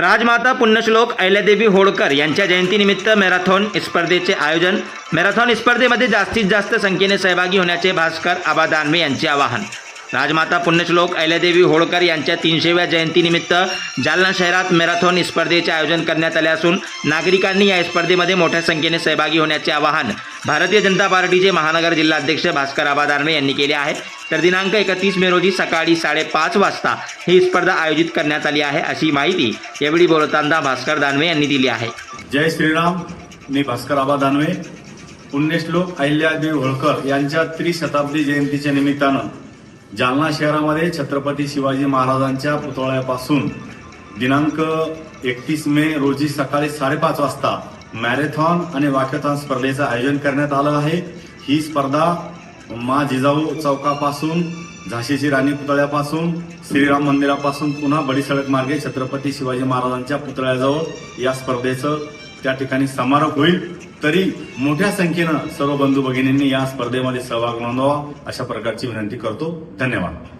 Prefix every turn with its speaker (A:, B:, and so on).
A: राजमाता पुण्यश्लोक अहिल्यादेवी होळकर यांच्या जयंतीनिमित्त मॅरेथॉन स्पर्धेचे आयोजन. मॅरेथॉन स्पर्धेमध्ये जास्तीत जास्त संख्येने सहभागी होण्याचे भास्कर आबा दानवे यांचे आवाहन. राजमाता पुण्यश्लोक अहिल्यादेवी होळकर यांच्या तीनशेव्या जयंतीनिमित्त जालना शहरात मॅरेथॉन स्पर्धेचे आयोजन करण्यात आले असून नागरिकांनी या स्पर्धेमध्ये मोठ्या संख्येने सहभागी होण्याचे आवाहन भारतीय जनता पार्टीचे महानगर जिल्हाध्यक्ष भास्कर आबादारणे यांनी केले आहे. तर दिनांक एकतीस मे रोजी सकाळी साडेपाच वाजता ही स्पर्धा आयोजित करण्यात आली आहे अशी माहिती यावेळी बोलताना भास्कर दानवे यांनी दिली आहे.
B: जय श्रीराम. मी भास्कर आबा दानवे पुण्यश्लोक अहिल्यादेवी होळकर यांच्या त्रिशताब्दी जयंतीच्या निमित्तानं जालना शहरामध्ये छत्रपती शिवाजी महाराजांच्या पुतळ्यापासून दिनांक एकतीस मे रोजी सकाळी साडेपाच वाजता मॅरेथॉन आणि वाक्यथॉन स्पर्धेचं आयोजन करण्यात आलं आहे. ही स्पर्धा मा जिजाऊ चौकापासून झाशीची राणी पुतळ्यापासून श्रीराम मंदिरापासून पुन्हा बडी सडक मार्गे छत्रपती शिवाजी महाराजांच्या पुतळ्याजवळ या स्पर्धेचं त्या ठिकाणी समारोप होईल. तरी मोठ्या संख्येनं सर्व बंधू भगिनींनी या स्पर्धेमध्ये सहभाग नोंदवा अशा प्रकारची विनंती करतो. धन्यवाद.